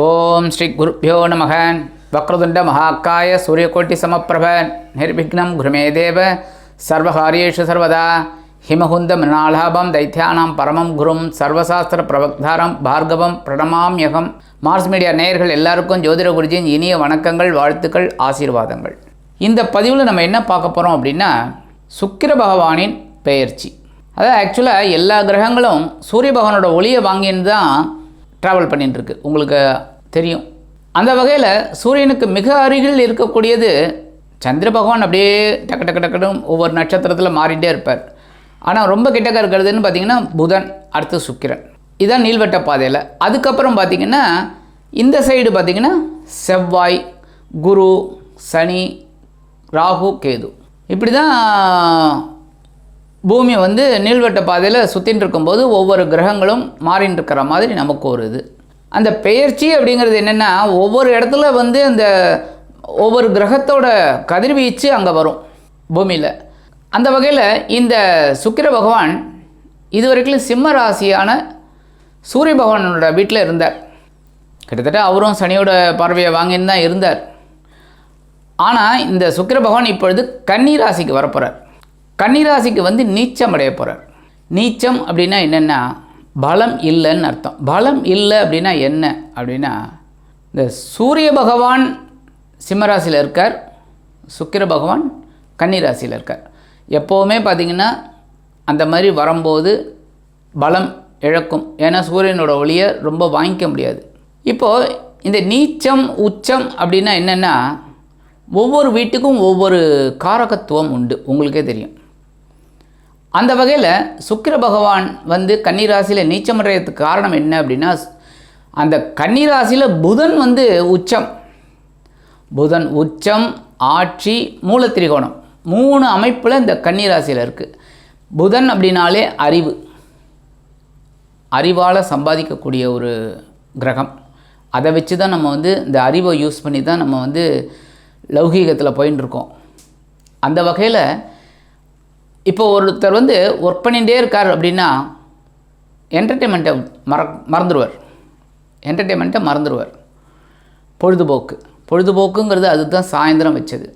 ஓம் ஸ்ரீ குருப்பியோ நமக. வக்ரதுண்ட மகாக்காய சூரியகோட்டி சமப்பிரப. நிர்விக்னம் குருமே தேவ. சர்வகாரியேஷு சர்வதா. ஹிமகுந்த மிருணாலாபம் தைத்தியானாம் பரமம் குரும். சர்வசாஸ்திர பிரபக்தாரம் பார்கவம் பிரணமாம்யகம் மார்ஸ் மீடியா நேயர்கள் எல்லாருக்கும் ஜோதிட குருஜியின் இனிய வணக்கங்கள் வாழ்த்துக்கள் ஆசீர்வாதங்கள். இந்த பதிவில் நம்ம என்ன பார்க்க போகிறோம் அப்படின்னா சுக்கிர பகவானின் பெயர்ச்சி. அதாவது ஆக்சுவலாக எல்லா கிரகங்களும் சூரிய பகவானோட ஒளியை வாங்கின்னு தான் ட்ராவல் பண்ணிட்டுருக்கு உங்களுக்கு தெரியும். அந்த வகையில் சூரியனுக்கு மிக அருகில் இருக்கக்கூடியது சந்திர பகவான் அப்படியே டக்கு டக்கு டக்குன்னு ஒவ்வொரு நட்சத்திரத்தில் மாறிட்டே இருப்பார். ஆனால் ரொம்ப கிட்டக்க இருக்கிறதுன்னு பார்த்தீங்கன்னா புதன் அடுத்து சுக்கிரன். இதுதான் நீள்வட்ட பாதையில். அதுக்கப்புறம் பார்த்திங்கன்னா இந்த சைடு பார்த்தீங்கன்னா செவ்வாய் குரு சனி ராகு கேது. இப்படி தான் பூமி வந்து நீள்வட்ட பாதையில் சுற்றின்னு இருக்கும்போது ஒவ்வொரு கிரகங்களும் மாறின்னு இருக்கிற மாதிரி நமக்கு ஒரு இது. அந்த பெயர்ச்சி அப்படிங்கிறது என்னென்னா ஒவ்வொரு இடத்துல வந்து அந்த ஒவ்வொரு கிரகத்தோட கதிர்வீச்சு அங்கே வரும் பூமியில். அந்த வகையில் இந்த சுக்கிர பகவான் இதுவரைக்கும் சிம்ம ராசியான சூரிய பகவானோட வீட்டில் இருந்தார். கிட்டத்தட்ட அவரும் சனியோட பார்வையை வாங்கின்னு தான் இருந்தார். ஆனால் இந்த சுக்கிர பகவான் இப்பொழுது கன்னி ராசிக்கு வரப்போகிறார் கன்னி ராசிக்கு வந்து நீச்சம் அடைய போகிறார் நீச்சம் அப்படின்னா என்னென்னா பலம் இல்லைன்னு அர்த்தம். பலம் இல்லை அப்படின்னா என்ன? அப்படின்னா இந்த சூரிய பகவான் சிம்மராசியில் இருக்கார் சுக்கிர பகவான் கன்னிராசியில் இருக்கார். எப்போவுமே பார்த்திங்கன்னா அந்த மாதிரி வரும்போது பலம் இழக்கும். ஏன்னா சூரியனோட ஒளியை ரொம்ப வாங்கிக்க முடியாது. இப்போது இந்த நீச்சம் உச்சம் அப்படின்னா என்னென்னா ஒவ்வொரு வீட்டுக்கும் ஒவ்வொரு காரகத்துவம் உண்டு. உங்களுக்கே தெரியும். அந்த வகையில் சுக்கிர பகவான் வந்து கன்னிராசியில் நீச்சமடைகிறதுக்கு காரணம் என்ன அப்படின்னா அந்த கன்னிராசியில் புதன் வந்து உச்சம். புதன் உச்சம் ஆட்சி மூலத்திரிகோணம். மூணு அமைப்பில் இந்த கன்னிராசியில் இருக்குது புதன் அப்படின்னாலே அறிவு. அறிவால் சம்பாதிக்கக்கூடிய ஒரு கிரகம். அதை வச்சு தான் நம்ம வந்து இந்த அறிவை யூஸ் பண்ணி தான் நம்ம வந்து லௌகீகத்தில் போயின்னு இருக்கோம் அந்த வகையில் இப்போ ஒருத்தர் வந்து ஒர்க் பண்ணிகிட்டே இருக்கார் அப்படின்னா என்டர்டெயின்மெண்ட்டை மற மறந்துடுவார் என்டர்டெயின்மெண்ட்டை மறந்துடுவார் பொழுதுபோக்கு. பொழுதுபோக்குங்கிறது அதுதான் சாயந்தரம் வச்சது.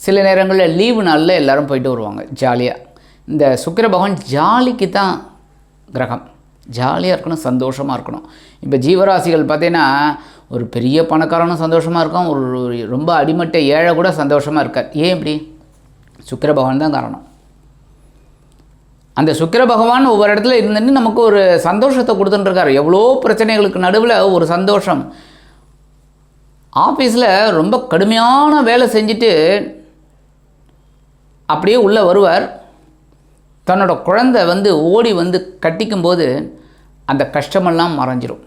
சில நேரங்களில் லீவு நாளில் எல்லோரும் போயிட்டு வருவாங்க ஜாலியாக இந்த சுக்கிர பகவான் ஜாலிக்கு தான் கிரகம். ஜாலியாக இருக்கணும் சந்தோஷமாக இருக்கணும். இப்போ ஜீவராசிகள் பார்த்தீங்கன்னா ஒரு பெரிய பணக்காரனும் சந்தோஷமாக இருக்கும் ஒரு ரொம்ப அடிமட்ட ஏழை கூட சந்தோஷமாக இருக்கார். ஏன் இப்படி? சுக்கிர பகவான் தான் காரணம். அந்த சுக்கிர பகவான் ஒவ்வொரு இடத்துல இருந்துட்டு நமக்கு ஒரு சந்தோஷத்தை கொடுத்துட்டுருக்காரு. எவ்வளோ பிரச்சனைகளுக்கு நடுவில் ஒரு சந்தோஷம். ஆஃபீஸில் ரொம்ப கடுமையான வேலை செஞ்சுட்டு அப்படியே உள்ளே வருவார். தன்னோட குழந்தை வந்து ஓடி வந்து கட்டிக்கும் போது அந்த கஷ்டமெல்லாம் மறைஞ்சிரும்.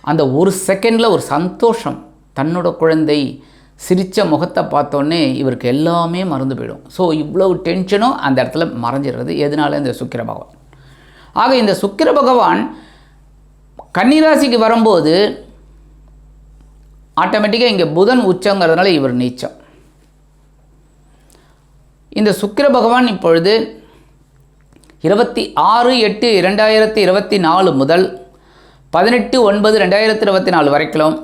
அந்த ஒரு செகண்டில் ஒரு சந்தோஷம். தன்னோட குழந்தை சிரித்த முகத்தை பார்த்தோன்னே இவருக்கு எல்லாமே மறந்து போயிடும். ஸோ இவ்வளவு டென்ஷனும் அந்த இடத்துல மறைஞ்சிடுறது. எதனால? இந்த சுக்கிர பகவான். ஆக இந்த சுக்கிர பகவான் கன்னிராசிக்கு வரும்போது ஆட்டோமேட்டிக்காக இங்கே புதன் உச்சங்கிறதுனால இவர் நீச்சம். இந்த சுக்கிர பகவான் இப்பொழுது இருபத்தி ஆறு எட்டு இரண்டாயிரத்தி இருபத்தி நாலு முதல் பதினெட்டு ஒன்பது ரெண்டாயிரத்தி இருபத்தி நாலு வரைக்கும்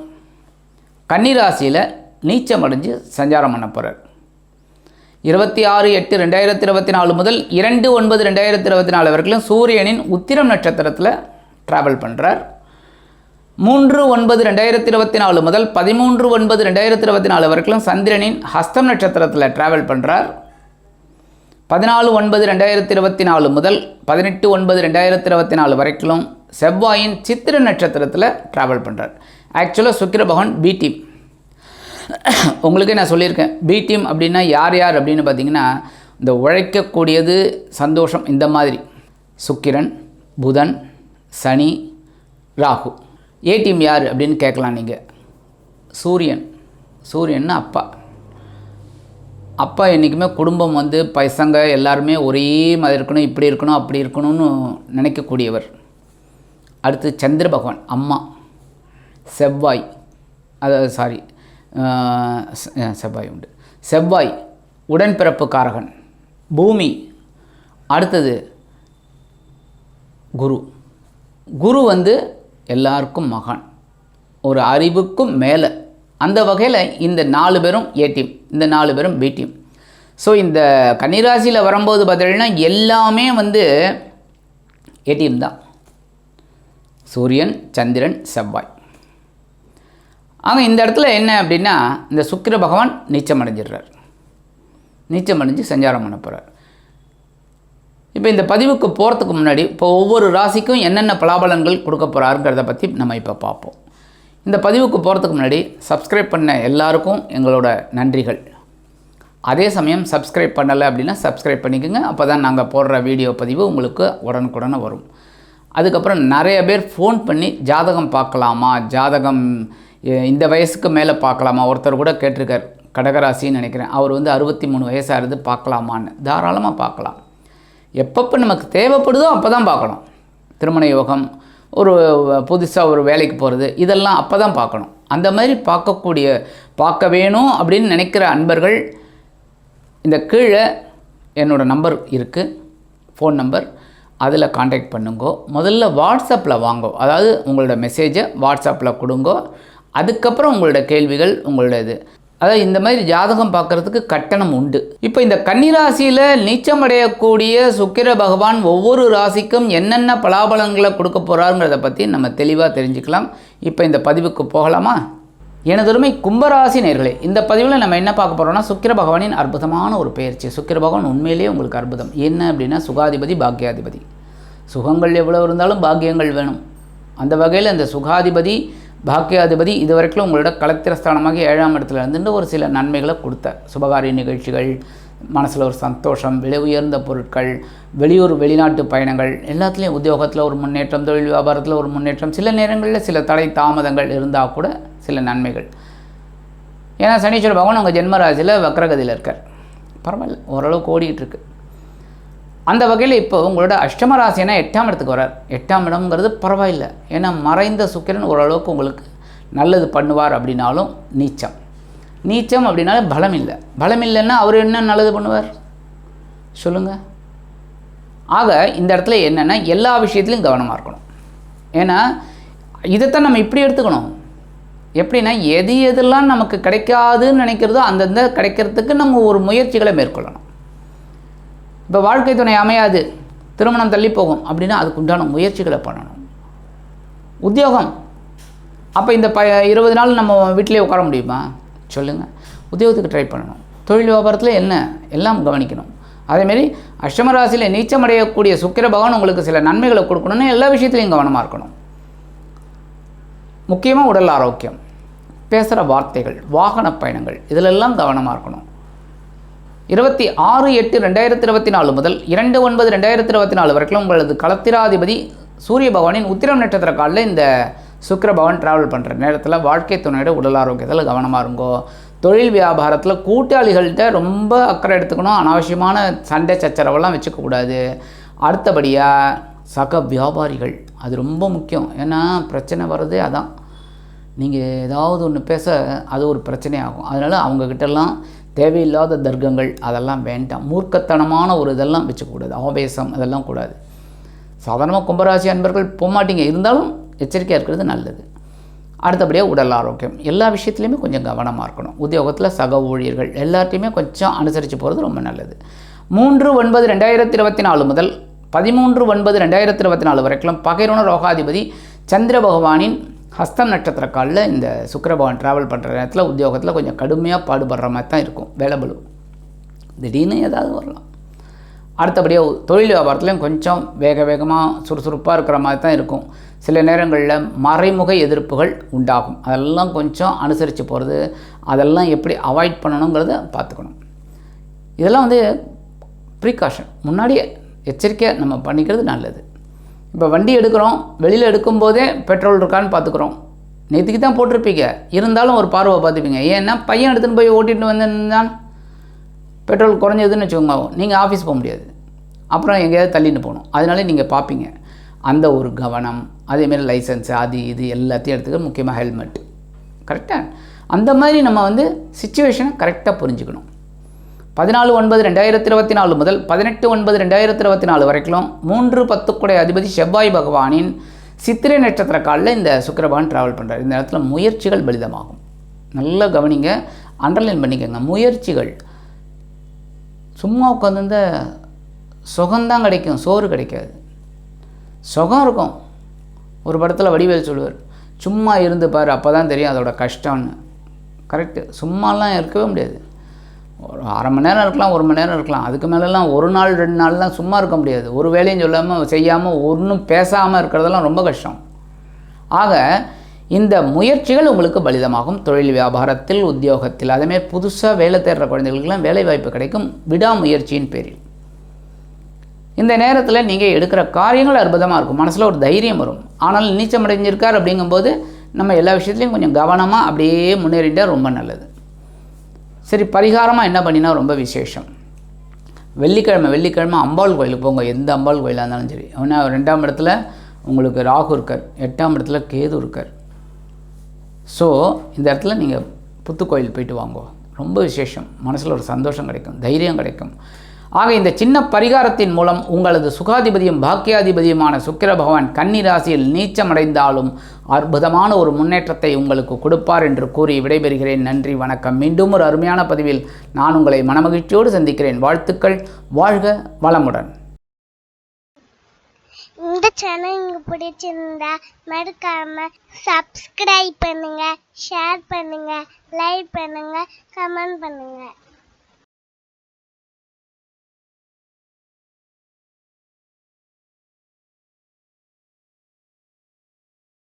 கன்னிராசியில் நீச்சம் அடைஞ்சு சஞ்சாரம் பண்ண போகிறார் இருபத்தி ஆறு எட்டு ரெண்டாயிரத்தி இருபத்தி நாலு முதல் இரண்டு ஒன்பது ரெண்டாயிரத்தி இருபத்தி நாலு வரைக்கும் சூரியனின் உத்திரம் நட்சத்திரத்தில் ட்ராவல் பண்ணுறார் மூன்று ஒன்பது ரெண்டாயிரத்தி இருபத்தி நாலு முதல் பதிமூன்று ஒன்பது ரெண்டாயிரத்தி இருபத்தி நாலு வரைக்கும் சந்திரனின் ஹஸ்தம் நட்சத்திரத்தில் ட்ராவல் பண்ணுறார் பதினாலு ஒன்பது ரெண்டாயிரத்தி இருபத்தி நாலு முதல் பதினெட்டு ஒன்பது ரெண்டாயிரத்தி இருபத்தி நாலு வரைக்கும் செவ்வாயின் சித்திர நட்சத்திரத்தில் ட்ராவல் பண்ணுறார் ஆக்சுவலாக சுக்கிர பகவான் பி டீம் உங்களுக்கே நான் சொல்லியிருக்கேன். பி டீம் அப்படின்னா யார் யார் அப்படின்னு பார்த்தீங்கன்னா இந்த உழைக்கக்கூடியது சந்தோஷம் இந்த மாதிரி. சுக்கிரன் புதன் சனி ராகு. ஏ டீம் யார் அப்படின்னு கேட்கலாம் நீங்கள் சூரியன். சூரியன் அப்பா. அப்பா என்றைக்குமே குடும்பம் வந்து பசங்க எல்லாருமே ஒரே மாதிரி இருக்கணும் இப்படி இருக்கணும் அப்படி இருக்கணும்னு நினைக்கக்கூடியவர். அடுத்து சந்திர பகவான் அம்மா. செவ்வாய். அதாவது சாரி செவ்வாய் உண்டு செவ்வாய் உடன்பிறப்பு காரகன் பூமி அடுத்தது குரு குரு வந்து எல்லாருக்கும் மகான் ஒரு அறிவுக்கும் மேலே அந்த வகையில் இந்த நாலு பேரும் ஏ டீம் இந்த நாலு பேரும் பி டீம் ஸோ இந்த கன்னிராசியில் வரும்போது பார்த்தீங்கன்னா எல்லாமே வந்து ஏடிஎம் தான். சூரியன் சந்திரன் செவ்வாய். ஆக இந்த இடத்துல என்ன அப்படின்னா இந்த சுக்கிர பகவான் நீச்சம் அடைஞ்சிடுறார் நீச்சம் அடைஞ்சு சஞ்சாரம் பண்ண போகிறார் இப்போ இந்த பதிவுக்கு போகிறதுக்கு முன்னாடி இப்போ ஒவ்வொரு ராசிக்கும் என்னென்ன பலாபலன்கள் கொடுக்க போகிறாருங்கிறத பற்றி நம்ம இப்போ பார்ப்போம். இந்த பதிவுக்கு போகிறதுக்கு முன்னாடி சப்ஸ்கிரைப் பண்ண எல்லாருக்கும் எங்களோட நன்றிகள். அதே சமயம் சப்ஸ்கிரைப் பண்ணலை அப்படின்னா சப்ஸ்கிரைப் பண்ணிக்கோங்க. அப்போ தான் நாங்கள் போடுற வீடியோ பதிவு உங்களுக்கு உடனுக்குடனே வரும். அதுக்கப்புறம் நிறைய பேர் ஃபோன் பண்ணி ஜாதகம் பார்க்கலாமா? ஜாதகம் இந்த வயசுக்கு மேலே பார்க்கலாமா? ஒருத்தர் கூட கேட்டிருக்கார் கடகராசின்னு நினைக்கிறேன். அவர் வந்து அறுபத்தி மூணு வயசாக இருந்து பார்க்கலாமான்னு. தாராளமாக பார்க்கலாம். எப்பப்போ நமக்கு தேவைப்படுதோ அப்போ தான் பார்க்கணும். திருமண யோகம் ஒரு புதுசாக ஒரு வேலைக்கு போகிறது இதெல்லாம் அப்போ தான் பார்க்கணும். அந்த மாதிரி பார்க்கக்கூடிய பார்க்க வேணும் அப்படின்னு நினைக்கிற அன்பர்கள் இந்த கீழே என்னோட நம்பர் இருக்குது ஃபோன் நம்பர். அதில் காண்டாக்ட் பண்ணுங்கோ. முதல்ல வாட்ஸ்அப்பில் வாங்கோ. அதாவது உங்களோட மெசேஜை வாட்ஸ்அப்பில் கொடுங்கோ. அதுக்கப்புறம் உங்களோட கேள்விகள் உங்களோட இது அதாவது இந்த மாதிரி ஜாதகம் பார்க்குறதுக்கு கட்டணம் உண்டு. இப்போ இந்த கன்னிராசியில் நீச்சம் அடையக்கூடிய சுக்கிர பகவான் ஒவ்வொரு ராசிக்கும் என்னென்ன பலாபலங்களை கொடுக்க போகிறாருங்கிறத பற்றி நம்ம தெளிவாக தெரிஞ்சுக்கலாம். இப்போ இந்த பதிவுக்கு போகலாமா? எனதொருமை கும்பராசி நேர்களே இந்த பதிவில் நம்ம என்ன பார்க்க போகிறோம்னா சுக்கிர பகவானின் அற்புதமான ஒரு பயிற்சி. சுக்கிர பகவான் உண்மையிலேயே உங்களுக்கு அற்புதம். என்ன அப்படின்னா சுகாதிபதி பாக்கியாதிபதி சுகங்கள் எவ்வளோ இருந்தாலும் பாக்கியங்கள் வேணும். அந்த வகையில் அந்த சுகாதிபதி பாக்கியாதிபதி இதுவரைக்கும் உங்களோட கலத்திரஸ்தானமாக ஏழாம் இடத்துல இருந்துட்டு ஒரு சில நன்மைகளை கொடுத்த சுபகாரிய நிகழ்ச்சிகள் மனசில் ஒரு சந்தோஷம் விலை உயர்ந்த பொருட்கள் வெளியூர் வெளிநாட்டு பயணங்கள் எல்லாத்துலேயும் உத்தியோகத்தில் ஒரு முன்னேற்றம் தொழில் வியாபாரத்தில் ஒரு முன்னேற்றம் சில நேரங்களில் சில தடை தாமதங்கள் இருந்தால் கூட சில நன்மைகள். ஏன்னா சனீஸ்வர பகவான் உங்கள் ஜென்மராசியில் வக்ரகதியில் இருக்கார். பரவாயில்ல ஓரளவுக்கு ஓடிக்கிட்டு அந்த வகையில் இப்போ உங்களோட அஷ்டம ராசினா எட்டாம் இடத்துக்கு வரார் எட்டாம் இடம்ங்கிறது பரவாயில்லை. ஏன்னா மறைந்த சுக்கிரன் ஓரளவுக்கு உங்களுக்கு நல்லது பண்ணுவார் அப்படின்னாலும் நீச்சம். நீச்சம் அப்படின்னாலே பலம் இல்லை பலம் இல்லைன்னா அவர் என்ன நல்லது பண்ணுவார்? சொல்லுங்கள் ஆக இந்த இடத்துல என்னென்னா எல்லா விஷயத்துலையும் கவனமாக இருக்கணும். ஏன்னா இதைத்தான் நம்ம இப்படி எடுத்துக்கணும். எப்படின்னா எது எதெல்லாம் நமக்கு கிடைக்காதுன்னு நினைக்கிறதோ அந்தந்த கிடைக்கிறதுக்கு நம்ம ஒரு முயற்சிகளை மேற்கொள்ளணும். இப்போ வாழ்க்கை துணை அமையாது. திருமணம் தள்ளி போகும். அப்படின்னா அதுக்கு உண்டான முயற்சிகளை பண்ணணும். உத்தியோகம். அப்போ இந்த ப இருபது நாள் நம்ம வீட்டிலே உட்கார முடியுமா? சொல்லுங்கள் உத்தியோகத்துக்கு ட்ரை பண்ணணும். தொழில் வியாபாரத்தில் என்ன? எல்லாம் கவனிக்கணும். அதேமாரி அஷ்டமராசியில் ராசியில் சுக்கிர பகவான் உங்களுக்கு சில நன்மைகளை கொடுக்கணும்னு எல்லா விஷயத்துலையும் கவனமாக இருக்கணும். முக்கியமாக உடல் ஆரோக்கியம். பேசுகிற வார்த்தைகள் வாகன பயணங்கள் இதிலெல்லாம் கவனமாக இருக்கணும். இருபத்தி ஆறு எட்டு ரெண்டாயிரத்தி இருபத்தி நாலு முதல் இரண்டு ஒன்பது ரெண்டாயிரத்தி இருபத்தி நாலு வரைக்கும் உங்களது களத்திராதிபதி சூரிய பகவானின் உத்திரம் நட்சத்திர காலில் இந்த சுக்கர பகவான் ட்ராவல் பண்ணுற நேரத்தில் வாழ்க்கை துணையோட உடல் ஆரோக்கியத்தில் கவனமாக இருங்கோ. தொழில் வியாபாரத்தில் கூட்டாளிகள்கிட்ட ரொம்ப அக்கறை எடுத்துக்கணும். அனாவசியமான சண்டை சச்சரவெல்லாம் வச்சுக்கக்கூடாது அடுத்தபடியாக சக வியாபாரிகள் அது ரொம்ப முக்கியம். ஏன்னா பிரச்சனை வர்றதே அதான். நீங்கள் ஏதாவது ஒன்று பேச அது ஒரு பிரச்சனையாகும். அதனால் அவங்கக்கிட்டலாம் தேவையில்லாத தர்க்கங்கள் அதெல்லாம் வேண்டாம். மூர்க்கத்தனமான ஒரு இதெல்லாம் வச்சுக்கூடாது. ஆவேசம் அதெல்லாம் கூடாது. சாதாரணமாக கும்பராசி அன்பர்கள் போகமாட்டீங்க இருந்தாலும் எச்சரிக்கையாக இருக்கிறது நல்லது. அடுத்தபடியாக உடல் ஆரோக்கியம். எல்லா விஷயத்துலையுமே கொஞ்சம் கவனமாக இருக்கணும். உத்தியோகத்தில் சக ஊழியர்கள் எல்லாத்தையுமே கொஞ்சம் அனுசரித்து போகிறது ரொம்ப நல்லது. மூன்று ஒன்பது ரெண்டாயிரத்தி இருபத்தி நாலு முதல் பதிமூன்று ஒன்பது ரெண்டாயிரத்தி இருபத்தி நாலு வரைக்கும் பகைரோன ரோகாதிபதி சந்திர பகவானின் ஹஸ்தம் நட்சத்திர காலில் இந்த சுக்கரபவன் ட்ராவல் பண்ணுற நேரத்தில் உத்தியோகத்தில் கொஞ்சம் கடுமையாக பாடுபடுற மாதிரி தான் இருக்கும். வேலைபளு திடீர்னு ஏதாவது வரலாம். அடுத்தபடியாக தொழில் வியாபாரத்துலையும் கொஞ்சம் வேக வேகமாக சுறுசுறுப்பாக இருக்கிற மாதிரி தான் இருக்கும். சில நேரங்களில் மறைமுக எதிர்ப்புகள் உண்டாகும். அதெல்லாம் கொஞ்சம் அனுசரித்து போகிறது அதெல்லாம் எப்படி அவாய்ட் பண்ணணுங்கிறத பார்த்துக்கணும். இதெல்லாம் வந்து ப்ரீகாஷன் முன்னாடியே எச்சரிக்கையாக நம்ம பண்ணிக்கிறது நல்லது. இப்போ வண்டி எடுக்கிறோம் வெளியில் எடுக்கும்போதே பெட்ரோல் இருக்கான்னு பார்த்துக்குறோம். நேற்றுக்கு தான் போட்டிருப்பீங்க. இருந்தாலும் ஒரு பார்வை பார்த்துப்பீங்க. ஏன்னா பையன் எடுத்துன்னு போய் ஓட்டிகிட்டு வந்திருந்தான். பெட்ரோல் குறைஞ்சதுன்னு வச்சுக்கோங்க நீங்கள் ஆஃபீஸ் போக முடியாது. அப்புறம் எங்கேயாவது தள்ளின்னு போகணும். அதனால நீங்கள் பார்ப்பீங்க. அந்த ஒரு கவனம் அதேமாரி லைசன்ஸ் அது இது எல்லாத்தையும் எடுத்துக்க முக்கியமாக ஹெல்மெட் கரெக்டாக அந்த மாதிரி நம்ம வந்து சுச்சுவேஷனை கரெக்டாக புரிஞ்சுக்கணும். பதினாலு ஒன்பது ரெண்டாயிரத்தி இருபத்தி நாலு முதல் பதினெட்டு ஒன்பது ரெண்டாயிரத்தி இருபத்தி நாலு வரைக்கும் மூன்று பத்துக்குடை அதிபதி செவ்வாய் பகவானின் சித்திரை நட்சத்திர காலில் இந்த சுக்கரபான் ட்ராவல் பண்ணுறார் இந்த இடத்துல முயற்சிகள் பலிதமாகும். நல்லா கவனிங்க அண்டர்லைன் பண்ணிக்கோங்க. முயற்சிகள். சும்மா உட்காந்துருந்த சுகம்தான் கிடைக்கும் சோறு கிடைக்காது. சுகம் இருக்கும். ஒரு படத்தில் வடிவேல் சொல்லுவார் சும்மா இருந்து பாரு அப்போ தான் தெரியும் அதோட கஷ்டம்னு. கரெக்டு சும்மாலாம் இருக்கவே முடியாது. ஒரு அரை மணி நேரம் இருக்கலாம் ஒரு மணி நேரம் இருக்கலாம். அதுக்கு மேலெல்லாம் ஒரு நாள் ரெண்டு நாள்லாம் சும்மா இருக்க முடியாது. ஒரு வேலையும் சொல்லாமல் செய்யாமல் ஒன்றும் பேசாமல் இருக்கிறதெல்லாம் ரொம்ப கஷ்டம். ஆக இந்த முயற்சிகள் உங்களுக்கு பலிதமாகும். தொழில் வியாபாரத்தில் உத்தியோகத்தில். அதேமாரி புதுசாக வேலை தேடுற குழந்தைகளுக்கெல்லாம் வேலை வாய்ப்பு கிடைக்கும். விடாமுயற்சியின் பேரில். இந்த நேரத்தில் நீங்கள் எடுக்கிற காரியங்கள் அற்புதமாக இருக்கும். மனசில் ஒரு தைரியம் வரும். ஆனால் நீச்சம் அடைஞ்சிருக்கார் அப்படிங்கும்போது நம்ம எல்லா விஷயத்துலையும் கொஞ்சம் கவனமாக அப்படியே முன்னேறிட்டால் ரொம்ப நல்லது. சரி பரிகாரமாக என்ன பண்ணினா ரொம்ப விசேஷம். வெள்ளிக்கிழமை வெள்ளிக்கிழமை அம்பாள் கோயிலுக்கு போங்க. எந்த அம்பாள் கோயிலாக இருந்தாலும் சரி. ஏன்னா ரெண்டாம் இடத்துல உங்களுக்கு ராகு இருக்கார். எட்டாம் இடத்துல கேது இருக்கார். ஸோ இந்த இடத்துல நீங்கள் புத்துக்கோயில் போயிட்டு வாங்கோ. ரொம்ப விசேஷம். மனசில் ஒரு சந்தோஷம் கிடைக்கும். தைரியம் கிடைக்கும். ஆக இந்த சின்ன பரிகாரத்தின் மூலம் உங்களது சுகாதிபதியும் பாக்கியாதிபதியுமான சுக்கிர பகவான் கன்னிராசியில் நீச்சமடைந்தாலும் அற்புதமான ஒரு முன்னேற்றத்தை உங்களுக்கு கொடுப்பார் என்று கூறி விடைபெறுகிறேன். நன்றி வணக்கம். மீண்டும் ஒரு அருமையான பதிவில் நான் உங்களை மனமகிழ்ச்சியோடு சந்திக்கிறேன். வாழ்த்துக்கள். வாழ்க வளமுடன். இந்த சேனல் உங்களுக்கு பிடிச்சிருந்தா மறக்காம சப்ஸ்கிரைப் பண்ணுங்க ஷேர் பண்ணுங்க லைக் பண்ணுங்க கமெண்ட் பண்ணுங்க.